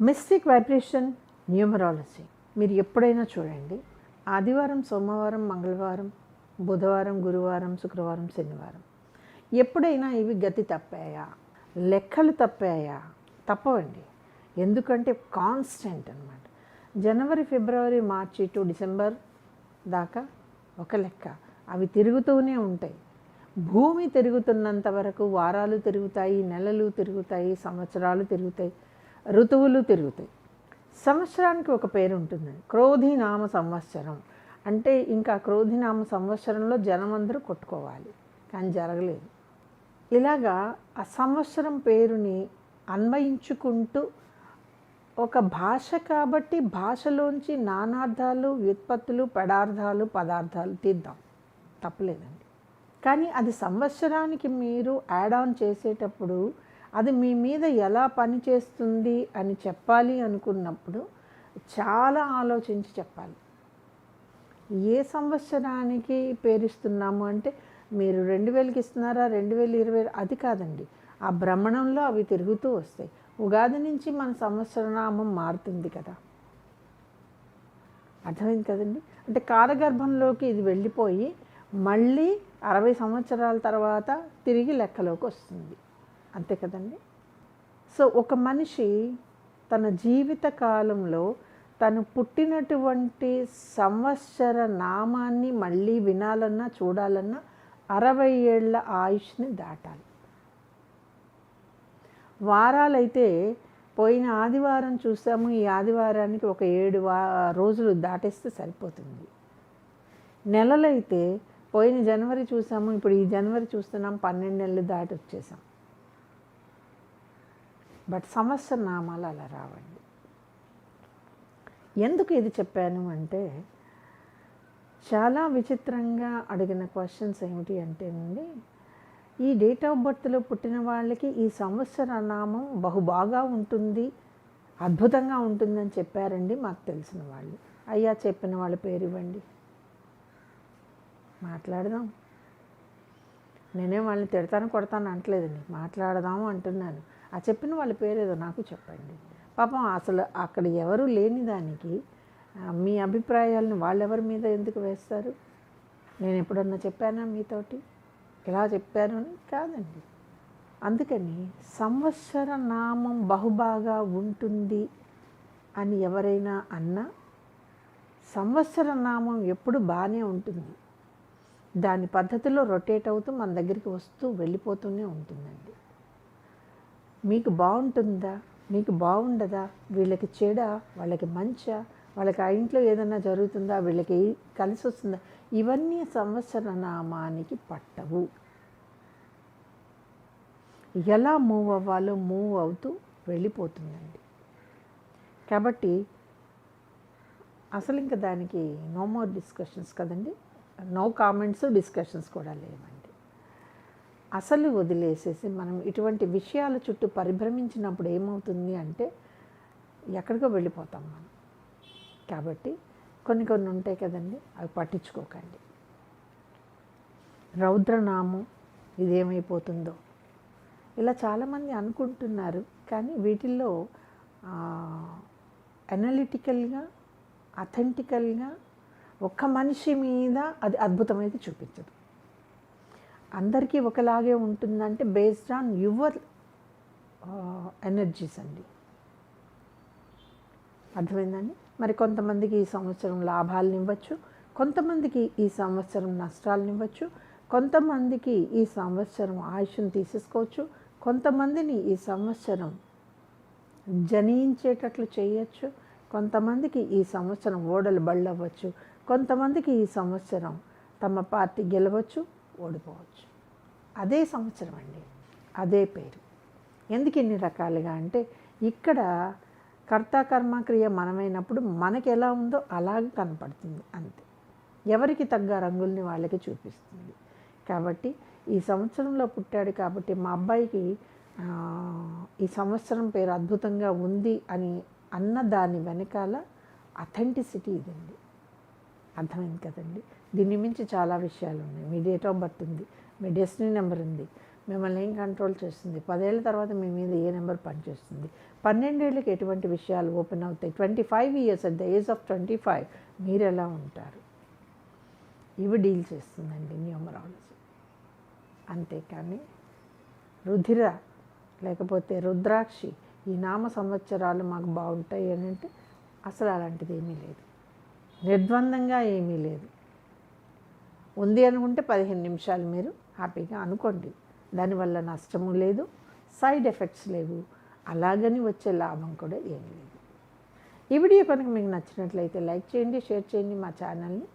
Mystic vibration numerology. మీరు ఎప్పుడైనా చూడండి ఆదివారం సోమవారం మంగళవారం బుధవారం గురువారం శుక్రవారం శనివారం. ఎప్పుడైనా ఇవి గతి తప్పాయా? లెక్కలు తప్పాయా? తప్పవండి. ఎందుకంటే కాన్స్టెంట్ అనమాట జనవరి ఫిబ్రవరి మార్చి టు డిసెంబర్ దాకా ఒక లెక్క. అవి తిరుగుతూనే ఉంటాయి. భూమి తిరుగుతున్నంత వరకు వారాలు తిరుగుతాయి నెలలు తిరుగుతాయి సంవత్సరాలు తిరుగుతాయి. ఋతువులు తిరుగుతాయి. సంవత్సరానికి ఒక పేరు ఉంటుంది. క్రోధినామ సంవత్సరం. అంటే ఇంకా క్రోధినామ సంవత్సరంలో జనమందరూ కొట్టుకోవాలి. కానీ జరగలేదు. ఇలాగా ఆ సంవత్సరం పేరుని అన్వయించుకుంటూ ఒక భాష కాబట్టి భాషలోంచి నానార్థాలు వ్యుత్పత్తులు పదార్థాలు పదార్థాలు తీద్దాం. తప్పలేదండి. కానీ అది సంవత్సరానికి మీరు యాడ్ ఆన్ చేసేటప్పుడు అది మీ మీద ఎలా పనిచేస్తుంది అని చెప్పాలి అనుకున్నప్పుడు చాలా ఆలోచించి చెప్పాలి. ఏ సంవత్సరానికి పేరిస్తున్నాము అంటే మీరు రెండు వేలకి ఇస్తున్నారా రెండు వేల ఇరవై అది కాదండి. ఆ భ్రమణంలో అవి తిరుగుతూ వస్తాయి. ఉగాది నుంచి మన సంవత్సరనామం మారుతుంది కదా. అర్థమైంది కదండి? అంటే కాలగర్భంలోకి ఇది వెళ్ళిపోయి మళ్ళీ అరవై సంవత్సరాల తర్వాత తిరిగి లెక్కలోకి వస్తుంది. అంతే కదండి? సో ఒక మనిషి తన జీవిత కాలంలో తను పుట్టినటువంటి సంవత్సర నామాన్ని మళ్ళీ వినాలన్నా చూడాలన్నా అరవై ఏళ్ళ ఆయుష్ని దాటాలి. వారాలైతే పోయిన ఆదివారం చూసాము ఈ ఆదివారానికి ఒక ఏడు వా రోజులు దాటేస్తే సరిపోతుంది. నెలలైతే పోయిన జనవరి చూసాము ఇప్పుడు ఈ జనవరి చూస్తున్నాం పన్నెండు నెలలు దాటి వచ్చేసాం బట్ సంవత్సర నామాలు అలా రావండి. ఎందుకు ఇది చెప్పాను అంటే చాలా విచిత్రంగా అడిగిన క్వశ్చన్స్ ఏమిటి అంటేనండి ఈ డేట్ ఆఫ్ బర్త్లో పుట్టిన వాళ్ళకి ఈ సంవత్సర నామం బహుబాగా ఉంటుంది అద్భుతంగా ఉంటుందని చెప్పారండి మాకు తెలిసిన వాళ్ళు. అయ్యా చెప్పిన వాళ్ళ పేరు ఇవ్వండి. మాట్లాడదాం. నేనే వాళ్ళని తిడతాను కొడతాను అంటలేదండి మాట్లాడదాము అంటున్నాను. ఆ చెప్పిన వాళ్ళ పేరు ఏదో నాకు చెప్పండి. పాపం అసలు అక్కడ ఎవరు లేని దానికి మీ అభిప్రాయాలను వాళ్ళెవరి మీద ఎందుకు వేస్తారు? నేను ఎప్పుడన్నా చెప్పానా మీతోటి? ఇలా చెప్పాను అని కాదండి. అందుకని సంవత్సర నామం బహుబాగా ఉంటుంది అని ఎవరైనా అన్నా సంవత్సర నామం ఎప్పుడు బాగానే ఉంటుంది. దాని పద్ధతిలో రొటేట్ అవుతూ మన దగ్గరికి వస్తూ వెళ్ళిపోతూనే ఉంటుందండి. మీకు బాగుంటుందా? మీకు బాగుండదా? వీళ్ళకి చెడా? వాళ్ళకి మంచా? వాళ్ళకి ఆ ఇంట్లో ఏదైనా జరుగుతుందా? వీళ్ళకి కలిసి వస్తుందా? ఇవన్నీ సంవత్సర నామానికి పట్టవు. ఎలా మూవ్ అవ్వాలో మూవ్ అవుతూ వెళ్ళిపోతుందండి. కాబట్టి అసలు ఇంకా దానికి నో మోర్ డిస్కషన్స్ కదండి. నో కామెంట్స్ డిస్కషన్స్ కూడా లేవండి. అసలు వదిలేసేసి మనం ఇటువంటి విషయాల చుట్టూ పరిభ్రమించినప్పుడు ఏమవుతుంది అంటే ఎక్కడికో వెళ్ళిపోతాం మనం. కాబట్టి కొన్ని కొన్ని ఉంటాయి కదండి అవి పట్టించుకోకండి. రౌద్రనామం ఇదేమైపోతుందో. ఇలా చాలామంది అనుకుంటున్నారు కానీ వీటిల్లో అనలిటికల్గా అథెంటికల్గా ఒక్క మనిషి మీద అది అద్భుతమైతే చూపించదు. అందరికీ ఒకలాగే ఉంటుందంటే బేస్డ్ ఆన్ యువర్ ఎనర్జీస్ అండి. అర్థమైందండి? మరి కొంతమందికి ఈ సంవత్సరం లాభాలను ఇవ్వచ్చు కొంతమందికి ఈ సంవత్సరం నష్టాలను ఇవ్వచ్చు కొంతమందికి ఈ సంవత్సరం ఆయుష్ను తీసేసుకోవచ్చు కొంతమందిని ఈ సంవత్సరం జనించేటట్లు చేయొచ్చు కొంతమందికి ఈ సంవత్సరం ఓడలు బళ్ళవ్వచ్చు కొంతమందికి ఈ సంవత్సరం తమ పార్టీ గెలవచ్చు ఓడిపోవచ్చు. అదే సంవత్సరం అండి. అదే పేరు. ఎందుకు ఇన్ని రకాలుగా అంటే ఇక్కడ కర్త కర్మక్రియ మనమైనప్పుడు మనకి ఎలా ఉందో అలాగే కనపడుతుంది అంతే. ఎవరికి తగ్గ రంగుల్ని వాళ్ళకి చూపిస్తుంది. కాబట్టి ఈ సంవత్సరంలో పుట్టాడు కాబట్టి మా అబ్బాయికి ఈ సంవత్సరం పేరు అద్భుతంగా ఉంది అని అన్న దాని వెనకాల అథెంటిసిటీ ఇదండి. అర్థమైంది కదండి? దీన్ని మించి చాలా విషయాలు ఉన్నాయి మీ డేట్ ఆఫ్ బర్త్ ఉంది. మీ డెస్టినీ నెంబర్ ఉంది. మిమ్మల్ని ఏం కంట్రోల్ చేస్తుంది? పదేళ్ళ తర్వాత మీ మీద ఏ నెంబర్ పనిచేస్తుంది? పన్నెండేళ్ళకి ఎటువంటి విషయాలు ఓపెన్ అవుతాయి? Twenty five years at the age of twenty five మీరు ఎలా ఉంటారు? ఇవి డీల్ చేస్తుందండి న్యూమరాలజీ. అంతేకాని రుధిర లేకపోతే రుద్రాక్షి ఈ నామ సంవత్సరాలు మాకు బాగుంటాయి అని అంటే అసలు అలాంటిది ఏమీ లేదు. నిర్ద్వందంగా ఏమీ లేదు. ఉంది అనుకుంటే పదిహేను నిమిషాలు మీరు హ్యాపీగా అనుకోండి. దానివల్ల నష్టము లేదు సైడ్ ఎఫెక్ట్స్ లేవు అలాగని వచ్చే లాభం కూడా ఏం లేదు. ఈ వీడియో కనుక మీకు నచ్చినట్లయితే లైక్ చేయండి షేర్ చేయండి మా ఛానల్ని.